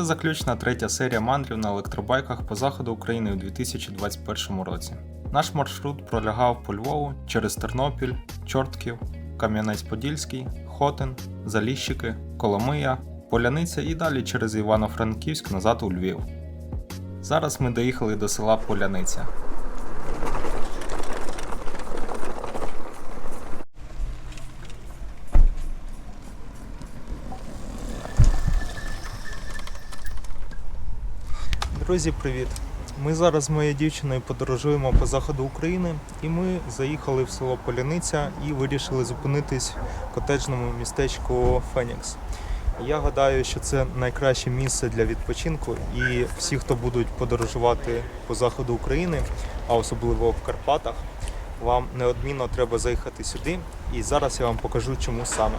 Це заключна третя серія мандрів на електробайках по заходу України у 2021 році. Наш маршрут пролягав по Львову через Тернопіль, Чортків, Кам'янець-Подільський, Хотин, Заліщики, Коломия, Поляниця і далі через Івано-Франківськ назад у Львів. Зараз ми доїхали до села Поляниця. Друзі, привіт! Ми зараз з моєю дівчиною подорожуємо по заходу України, і ми заїхали в село Поляниця і вирішили зупинитись в котеджному містечку Фенікс. Я гадаю, що це найкраще місце для відпочинку, і всі, хто будуть подорожувати по заходу України, а особливо в Карпатах, вам неодмінно треба заїхати сюди. І зараз я вам покажу, чому саме.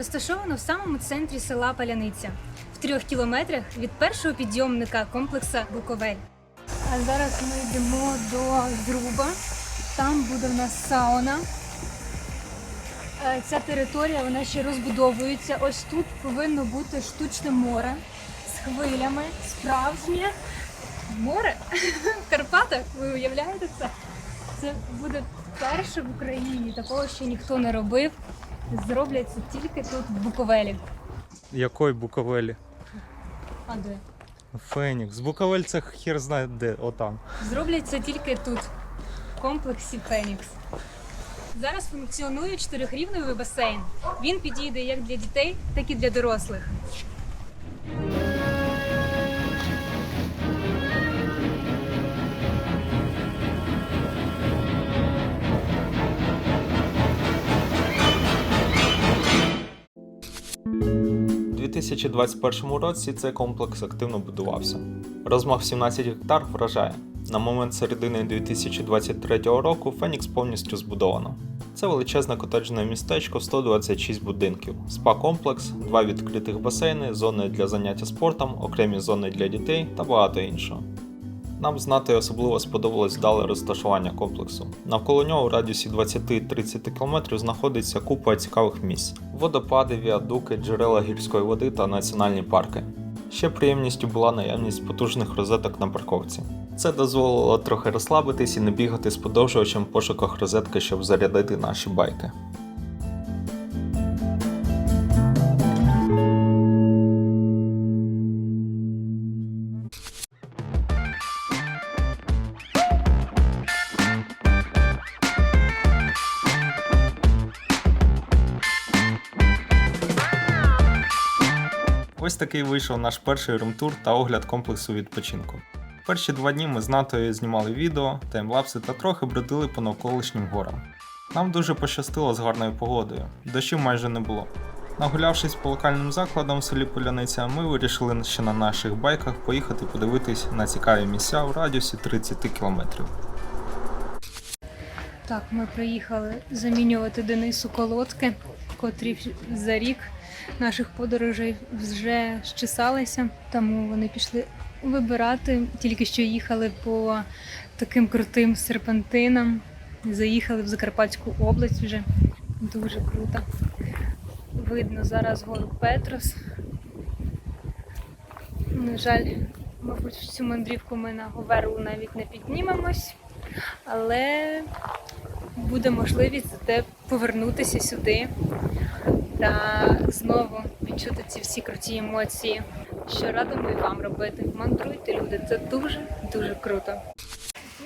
Розташовано в самому центрі села Паляниця, в трьох кілометрах від першого підйомника комплекса Буковель. А зараз ми йдемо до зруба. Там буде в нас сауна. Е, Ця територія вона ще розбудовується. Ось тут повинно бути штучне море з хвилями, справжнє море в Карпатах. Ви уявляєте це? Це буде перше в Україні. Такого ще ніхто не робив. Зроблять тільки тут, в Буковелі. Якої Буковелі? А де? Фенікс. Буковель це хер знає де, отам. Зроблять це тільки тут, в комплексі Фенікс. Зараз функціонує чотирьохрівневий басейн. Він підійде як для дітей, так і для дорослих. 2021 році цей комплекс активно будувався. Розмах 17 гектар вражає. На момент середини 2023 року Фенікс повністю збудовано. Це величезне котеджне містечко, 126 будинків, спа-комплекс, два відкритих басейни, зони для заняття спортом, окремі зони для дітей та багато іншого. Нам знати особливо сподобалось вдале розташування комплексу. Навколо нього у радіусі 20-30 км знаходиться купа цікавих місць: водопади, віадуки, джерела гірської води та національні парки. Ще приємністю була наявність потужних розеток на парковці. Це дозволило трохи розслабитись і не бігати з подовжувачем в пошуках розетки, щоб зарядити наші байки. Ось такий вийшов наш перший румтур та огляд комплексу відпочинку. Перші два дні ми з Натою знімали відео, таймлапси та трохи бродили по навколишнім горам. Нам дуже пощастило з гарною погодою, дощів майже не було. Нагулявшись по локальним закладам в селі Поляниця, ми вирішили ще на наших байках поїхати подивитись на цікаві місця у радіусі 30 км. Так, ми приїхали замінювати Денису колодки, котрі за рік наших подорожей вже щесалися, тому вони пішли вибирати. Тільки що їхали по таким крутим серпантинам. Заїхали в Закарпатську область вже. Дуже круто. Видно зараз гору Петрос. На жаль, мабуть, в цю мандрівку ми на Говерлу навіть не піднімемось, але буде можливість зате повернутися сюди та знову відчути ці всі круті емоції. Що радимо і вам робити. Мандруйте, люди, це дуже дуже круто.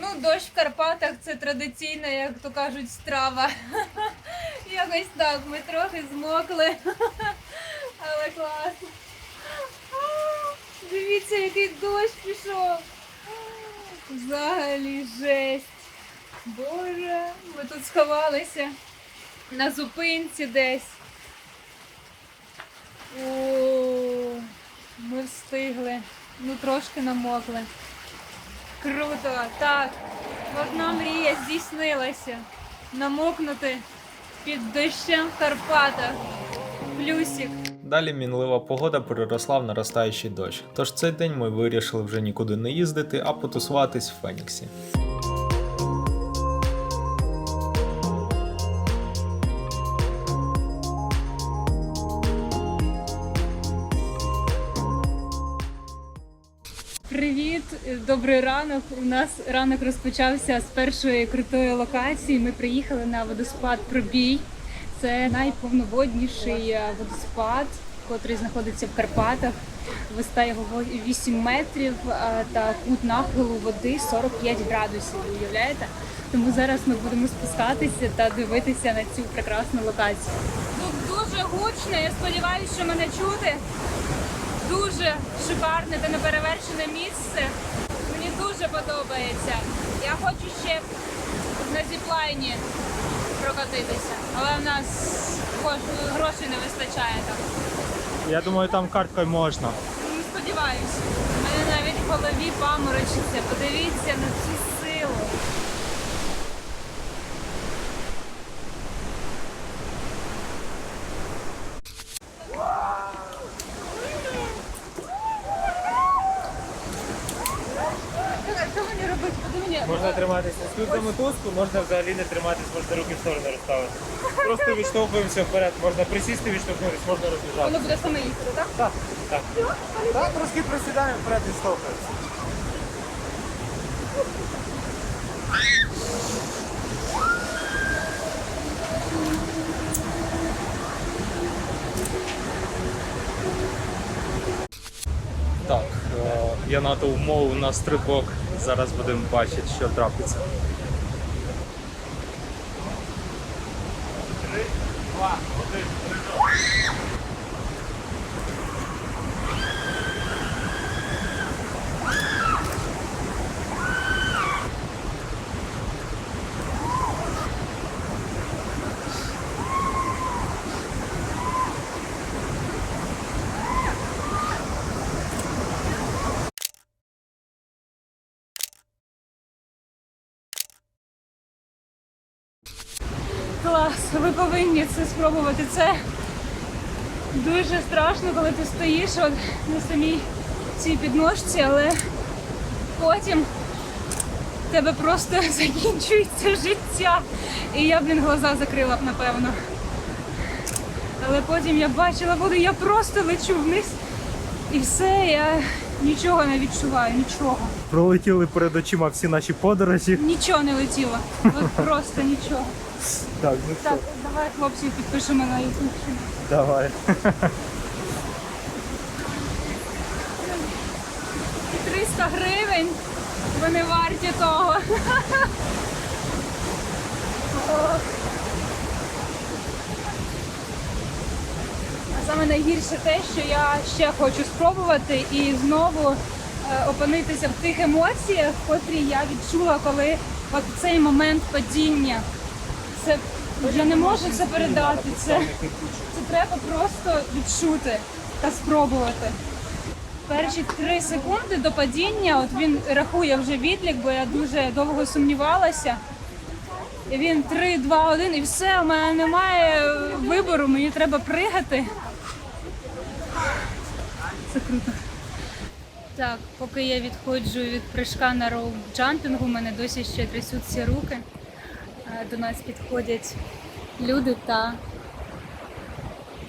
Ну, дощ в Карпатах це традиційна, як то кажуть, страва. Якось так, ми трохи змокли. Але класно. Дивіться, який дощ пішов. Взагалі жесть. Боже, ми тут сховалися на зупинці десь. О, ми встигли. Ну трошки намокли. Круто, так. Одна мрія здійснилася. Намокнути під дощем в Карпатах. Плюсик. Далі мінлива погода переросла в наростаючий дощ. Тож цей день ми вирішили вже нікуди не їздити, а потусуватись в Феніксі. Добрий ранок. У нас ранок розпочався з першої крутої локації. Ми приїхали на водоспад Пробій. Це найповноводніший е, водоспад, котрий знаходиться в Карпатах. Висота його 8 метрів е, та кут нахилу води 45 градусів. Уявляєте? Тому зараз ми будемо спускатися та дивитися на цю прекрасну локацію. Тут дуже гучно. Я сподіваюся, що мене чути. Дуже шикарне та неперевершене місце. Дуже подобається. Я хочу ще на зіплайні прокатитися, але в нас грошей не вистачає там. Я думаю, там карткою можна. Ну, сподіваюся. У мене навіть в голові паморочиться. Подивіться на цю силу. Що мені робити? Подивіться. Можна триматися тут за мотузку, можна взагалі не триматись, можна руки в сторони розставити. Просто відштовхуємося вперед, можна присісти, відштовхнутися, можна Воно розбіжати. буде саме їхати, так? Так, так. Так, трошки присідаємо, вперед відштовхуємося. Так, е, я надав умову на стрибок. Зараз будемо бачити, що трапиться. Ви повинні це спробувати. Це дуже страшно, коли ти стоїш от на самій цій підножці, але потім в тебе просто закінчується життя. І я, блін, глаза закрила б, напевно. Але потім я бачила воду, я просто лечу вниз. І все, я нічого не відчуваю, нічого. Пролетіли перед очима всі наші подорожі. Нічого не летіло. От просто нічого. Так, ну Так, давай хлопців підпишемо на YouTube. давай. І 300 гривень. Вони варті того. А саме найгірше те, що я ще хочу спробувати і знову е, опинитися в тих емоціях, котрі я відчула, коли от цей момент падіння. Це я не можу це передати. Це, це треба просто відчути та спробувати. Перші три секунди до падіння, от він рахує вже відлік, бо я дуже довго сумнівалася. І він 3, 2, 1 і все, у мене немає вибору, мені треба пригати. Це круто. Так, поки я відходжу від прыжка на роуп-джампінгу, у мене досі ще трясуться руки. Е, До нас підходять люди та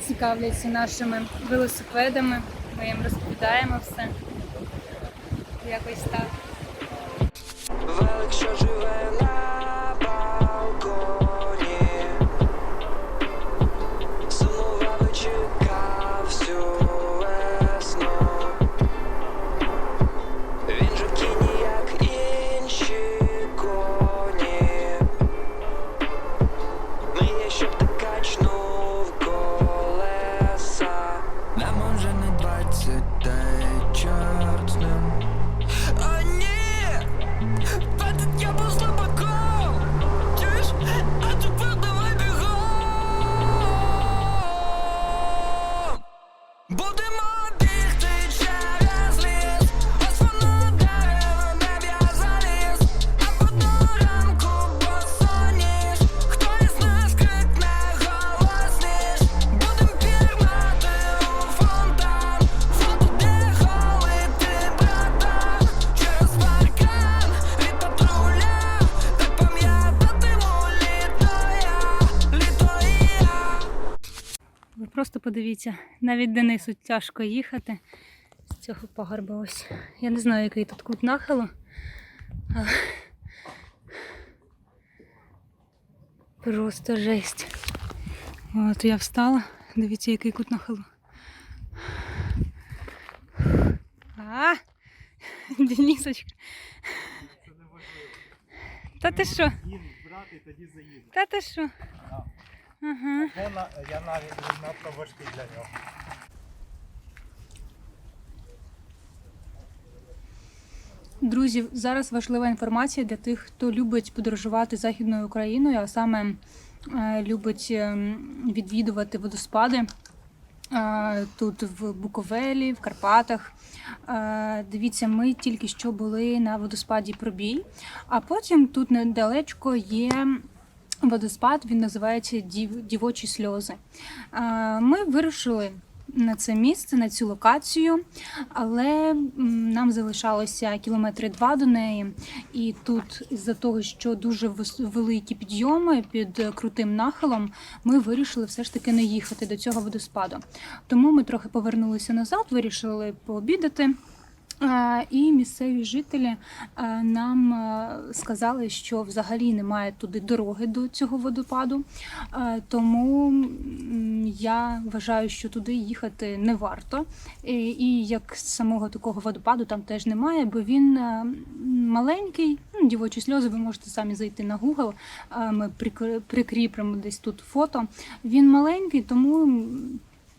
цікавляться нашими велосипедами. Ми їм розповідаємо все. Якось так. Велик, що живе на подивіться, навіть Денису тяжко їхати з цього пагорба ось. Я не знаю, який тут кут нахилу. Але... Просто жесть. От я встала. Дивіться, який кут нахилу. А! Денисочка. Та ти що? Та ти що? Ага. Я навіть надто важкий для нього. Друзі, зараз важлива інформація для тих, хто любить подорожувати західною Україною, а саме е, любить ем, відвідувати водоспади. е, Тут в Буковелі, в Карпатах. Е, Дивіться, ми тільки що були на водоспаді Пробій, а потім тут недалечко є водоспад, він називається Дівочі сльози. Ми вирушили на це місце, на цю локацію, але нам залишалося кілометри два до неї. І тут, із-за того, що дуже великі підйоми під крутим нахилом, ми вирішили все ж таки не їхати до цього водоспаду. Тому ми трохи повернулися назад, вирішили пообідати. І місцеві жителі нам сказали, що взагалі немає туди дороги до цього водопаду. Тому я вважаю, що туди їхати не варто. І- як самого такого водопаду там теж немає, бо він маленький. Ну, Дівочі сльози, ви можете самі зайти на Google. Ми прикр- прикріпимо десь тут фото. Він маленький, тому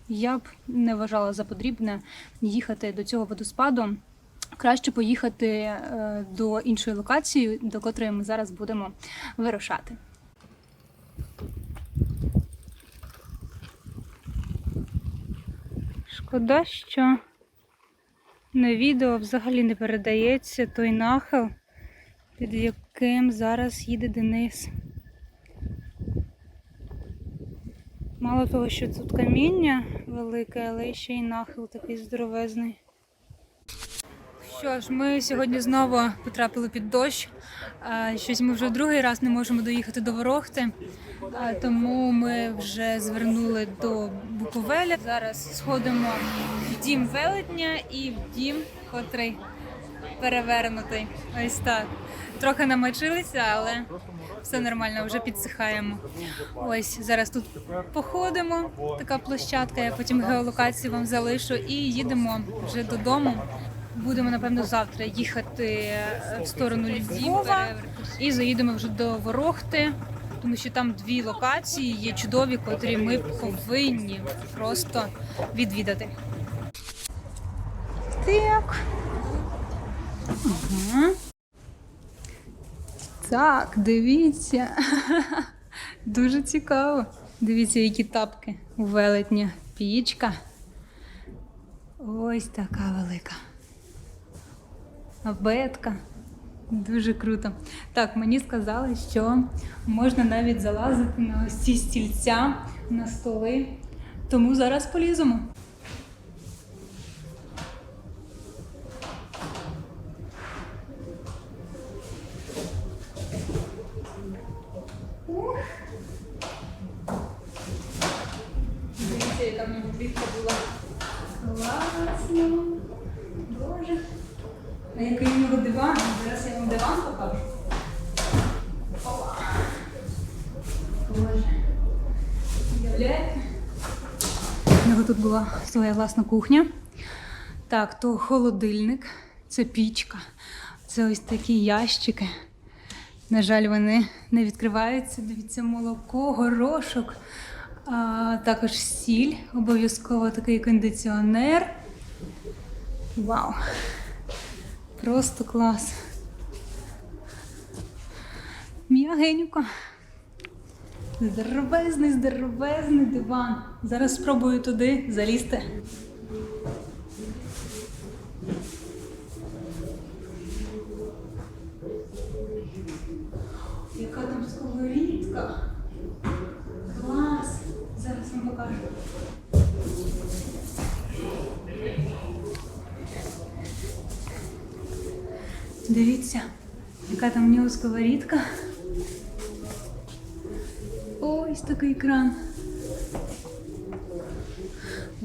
я б не вважала за потрібне їхати до цього водоспаду. Краще поїхати е, до іншої локації, до котрої ми зараз будемо вирушати. Шкода, що на відео взагалі не передається той нахил, під яким зараз їде Денис. Мало того, що тут каміння велике, але ще й нахил такий здоровезний. Що ж, ми сьогодні знову потрапили під дощ. Щось ми вже другий раз не можемо доїхати до Ворохти, тому ми вже звернули до Буковеля. Зараз сходимо в дім велетня і в дім, котрий перевернутий. Ось так. Трохи намочилися, але все нормально, вже підсихаємо. Ось зараз тут походимо. Така площадка, я потім геолокацію вам залишу, і їдемо вже додому. Будемо напевно завтра їхати е, в сторону Львова і заїдемо вже до Ворохти, тому що там дві локації є чудові, котрі ми повинні просто відвідати. Так. Ага. Так, дивіться. Дуже цікаво. Дивіться, які тапки у велетня. Пічка. Ось така велика. Абетка. Дуже круто. Так, мені сказали, що можна навіть залазити на ось ці стільця на столи. Тому зараз поліземо. Нього тут була своя власна кухня. Так, то холодильник, це пічка, це ось такі ящики. На жаль, вони не відкриваються. Дивіться, молоко, горошок, а також сіль, обов'язково такий кондиціонер. Вау! Просто клас. М'ягенько. Здоровезний, здоровезний диван. Зараз спробую туди залізти. Яка там сковорідка? Клас! Зараз вам покажу. Дивіться, яка там у нього сковорідка. Ось такий кран.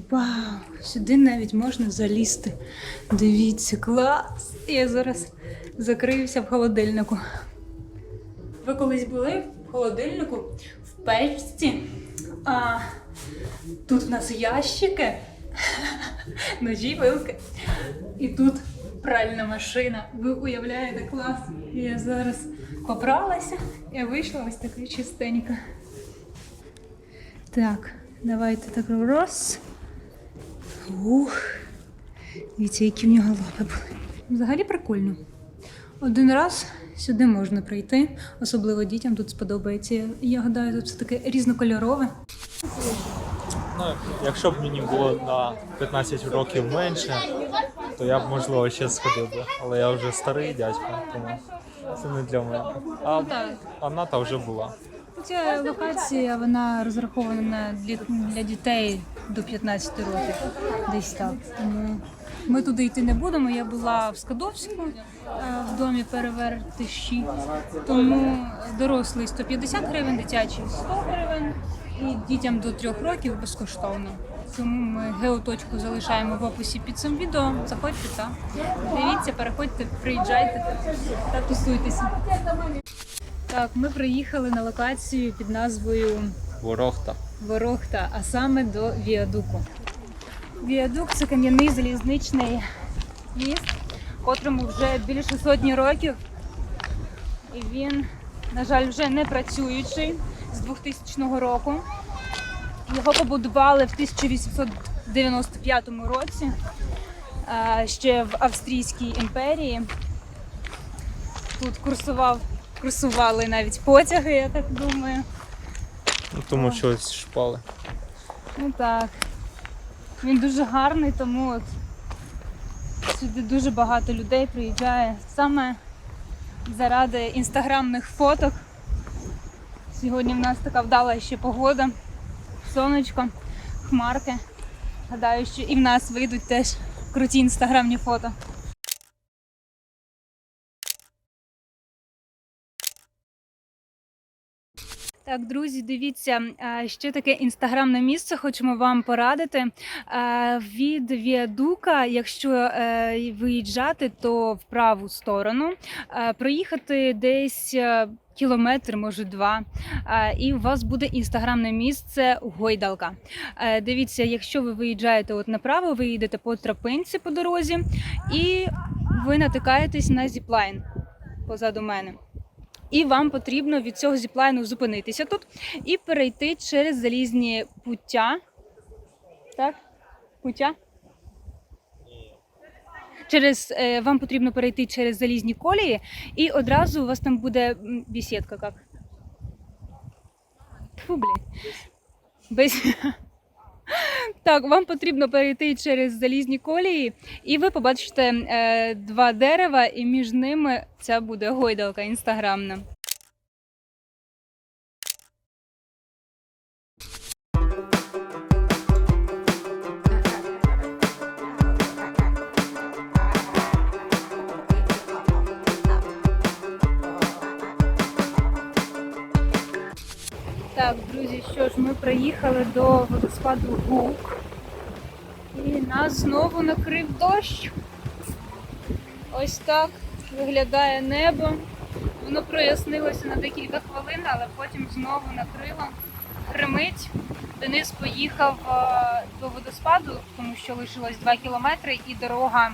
Вау! Сюди навіть можна залізти. Дивіться, клас! Я зараз закриюся в холодильнику. Ви колись були в холодильнику в печці. А тут в нас ящики, ножі, вилки. І тут пральна машина. Ви уявляєте клас? Я зараз попралася і вийшла ось така чистенька. Так, давайте так раз. Ух. Дивіться, які в нього лапи були. Взагалі прикольно. Один раз сюди можна прийти, особливо дітям тут сподобається. Я гадаю, тут все таке різнокольорове. Ну, якщо б мені було на 15 років менше, то я б можливо ще сходив би. Але я вже старий дядько, тому це не для мене. А так. Аната вже була. Ця локація вона розрахована на для, для дітей до 15 років, десь так. Тому ми туди йти не будемо. Я була в Скадовську е, в домі перевертиші. Тому дорослий 150 гривень, дитячий 100 гривень і дітям до 3 років безкоштовно. Тому ми геоточку залишаємо в описі під цим відео. Заходьте та дивіться, переходьте, приїжджайте та тусуйтеся. Так, ми приїхали на локацію під назвою Ворохта. Ворохта, а саме до Віадуку. Віадук це кам'яний залізничний міст, котрому вже більше сотні років. І він, на жаль, вже не працюючий з 2000 року. Його побудували в 1895 році, ще в Австрійській імперії. Тут курсував, курсували навіть потяги, я так думаю. Ну, тому що ось шпали. Ну так. Він дуже гарний, тому от сюди дуже багато людей приїжджає саме заради інстаграмних фоток. Сьогодні в нас така вдала ще погода, сонечко, хмарки. Гадаю, що і в нас вийдуть теж круті інстаграмні фото. Так, друзі, дивіться, е, ще таке інстаграмне місце хочемо вам порадити. Е, Від Віадука, якщо е, виїжджати, то в праву сторону. Проїхати десь кілометр, може два. І у вас буде інстаграмне місце Гойдалка. Дивіться, якщо ви виїжджаєте от направо, ви їдете по тропинці по дорозі, і ви натикаєтесь на зіплайн позаду мене. І вам потрібно від цього зіплайну зупинитися тут і перейти через залізні пуття. Так? Пуття? Через, е, вам потрібно перейти через залізні колії, і одразу у вас там буде бесідка, як? Фу, блядь. Без... Так, вам потрібно перейти через залізні колії, і ви побачите е, два дерева, і між ними ця буде гойдалка інстаграмна. Ж, ми приїхали до водоспаду Гук. І нас знову накрив дощ. Ось так виглядає небо. Воно прояснилося на декілька хвилин, але потім знову накрило. Гримить. Денис поїхав е, до водоспаду, тому що лишилось 2 кілометри, і дорога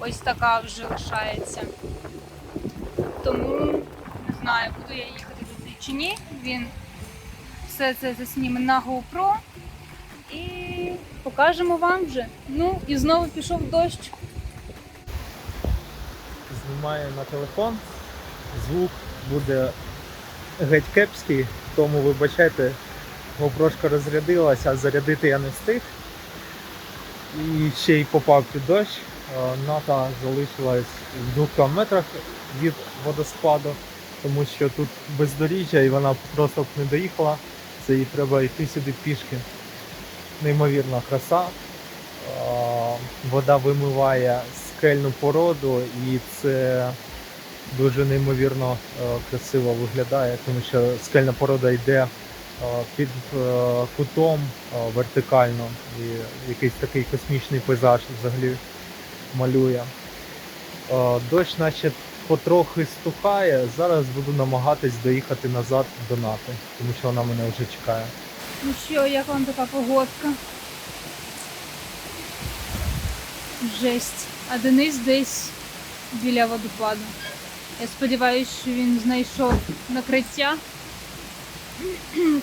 ось така вже лишається. Тому не знаю, буду я їхати туди чи ні. Він все це засніме на GoPro і покажемо вам вже. Ну і знову пішов дощ. Знімаю на телефон. Звук буде геть кепський, тому вибачайте, GoPro розрядилася, а зарядити я не встиг. І ще й попав під дощ. Е, Ната залишилась в двох кілометрах від водоспаду, тому що тут бездоріжжя і вона просто б не доїхала. Це їй треба йти сюди пішки. Неймовірна краса. Вода вимиває скельну породу і це дуже неймовірно е, красиво виглядає, тому що скельна порода йде е, під е, кутом вертикально і якийсь такий космічний пейзаж взагалі малює. Дощ наче потрохи стухає. Зараз буду намагатись доїхати назад до Нати, тому що вона мене вже чекає. Ну що, як вам така погодка? Жесть. А Денис десь біля водопаду. Я сподіваюся, що він знайшов накриття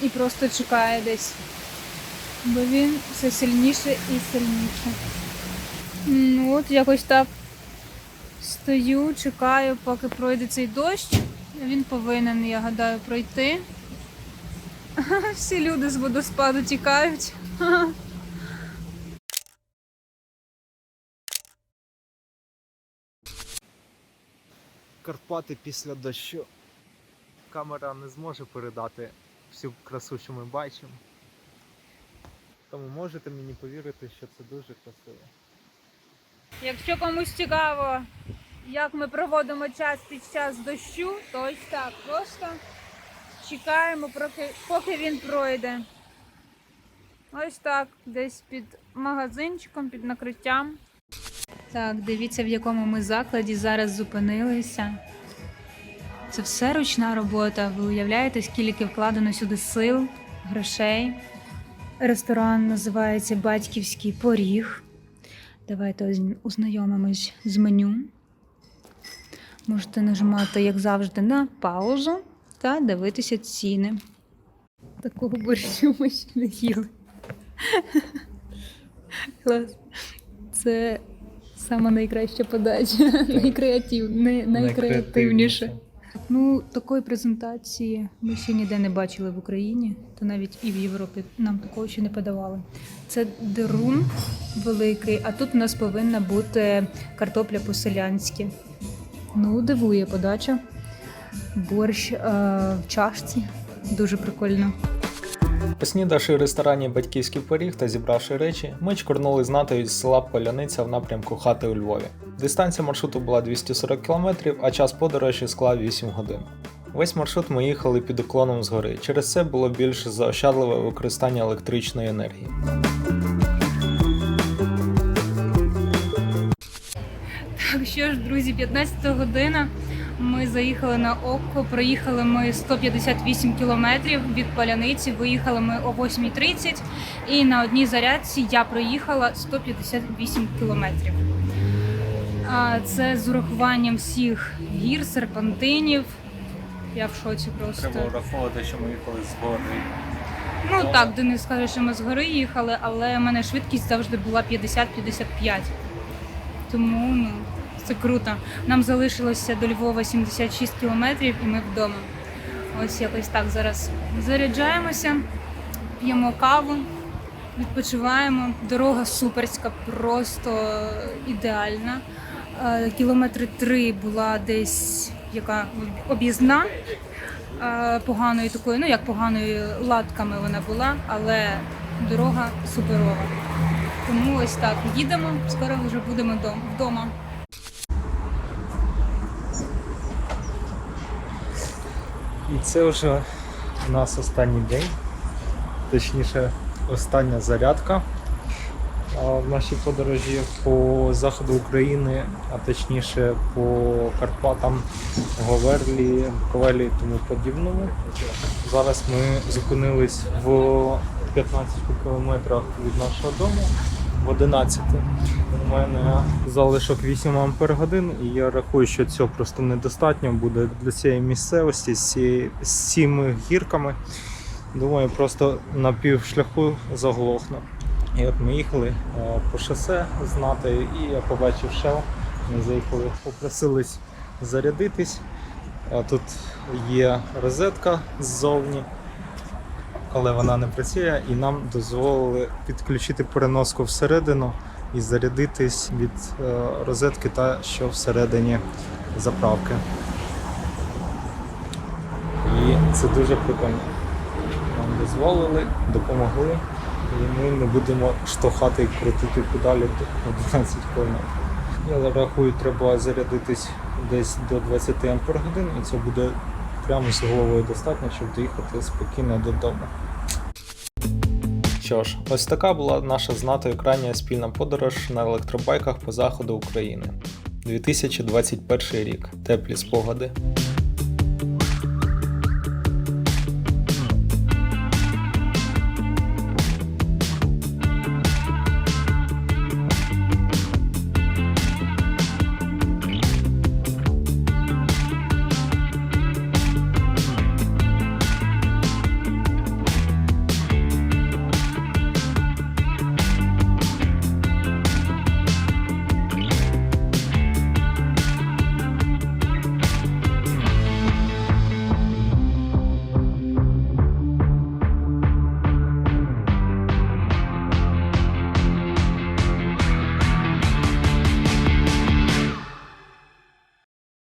і просто чекає десь. Бо він все сильніше і сильніше. Ну от якось так стою, чекаю, поки пройде цей дощ. Він повинен, я гадаю, пройти. Всі люди з водоспаду тікають. Карпати після дощу. Камера не зможе передати всю красу, що ми бачимо. Тому можете мені повірити, що це дуже красиво. Якщо комусь цікаво, як ми проводимо час під час дощу, то ось так. Просто чекаємо, поки, він пройде. Ось так, десь під магазинчиком, під накриттям. Так, дивіться, в якому ми закладі зараз зупинилися. Це все ручна робота. Ви уявляєте, скільки вкладено сюди сил, грошей. Ресторан називається Батьківський поріг. Давайте ознайомимось з меню. Можете нажимати, як завжди, на паузу та дивитися ціни. Такого борщу ми ще не їли. Клас. Це сама найкраща подача, найкреатив, най- найкреативніше. Ну, такої презентації ми ще ніде не бачили в Україні, та навіть і в Європі нам такого ще не подавали. Це дерун великий, а тут у нас повинна бути картопля по-селянськи. Ну, дивує подача. Борщ е, в чашці. Дуже прикольно. Поснідавши в ресторані батьківський поріг та зібравши речі, ми чкурнули з натою з села Поляниця в напрямку хати у Львові. Дистанція маршруту була 240 км, а час подорожі склав 8 годин. Весь маршрут ми їхали під уклоном згори, через це було більш заощадливе використання електричної енергії. Так що ж, друзі, 15 година. Ми заїхали на Окко, проїхали ми 158 кілометрів від Паляниці, виїхали ми о 8.30 і на одній зарядці я проїхала 158 кілометрів. Це з урахуванням всіх гір, серпантинів. Я в шоці просто. Треба враховувати, що ми їхали з гори. Ну так, Денис каже, що ми з гори їхали, але в мене швидкість завжди була 50-55. Тому ну, це круто. Нам залишилося до Львова 76 кілометрів і ми вдома. Ось якось так зараз заряджаємося, п'ємо каву, відпочиваємо. Дорога суперська, просто ідеальна. Е, Кілометри три була десь яка об'їзна е, поганою такою, ну як поганою латками вона була, але дорога суперова. Тому ось так їдемо, скоро вже будемо вдома. І це вже у нас останній день, точніше, остання зарядка. В нашій подорожі по заходу України, а точніше по Карпатам, Говерлі, Ковелі і тому подібному. Зараз ми зупинились в 15 кілометрах від нашого дому, в 11. У мене залишок 8 ампер годин, і я рахую, що цього просто недостатньо буде для цієї місцевості з цими гірками. Думаю, просто на півшляху заглохну. І от ми їхали е, по шосе знати, і я побачив шел. Ми заїхали, попросились зарядитись. Тут є розетка ззовні, але вона не працює, і нам дозволили підключити переноску всередину і зарядитись від е, розетки та що всередині заправки. І це дуже прикольно. Нам дозволили, допомогли, і ми не будемо штовхати і крутити педалі до 11 км. Я рахую, треба зарядитись десь до 20 ампер годин, і це буде прямо з головою достатньо, щоб доїхати спокійно додому. Що ж, ось така була наша з НАТО крайня спільна подорож на електробайках по заходу України. 2021 рік. Теплі спогади.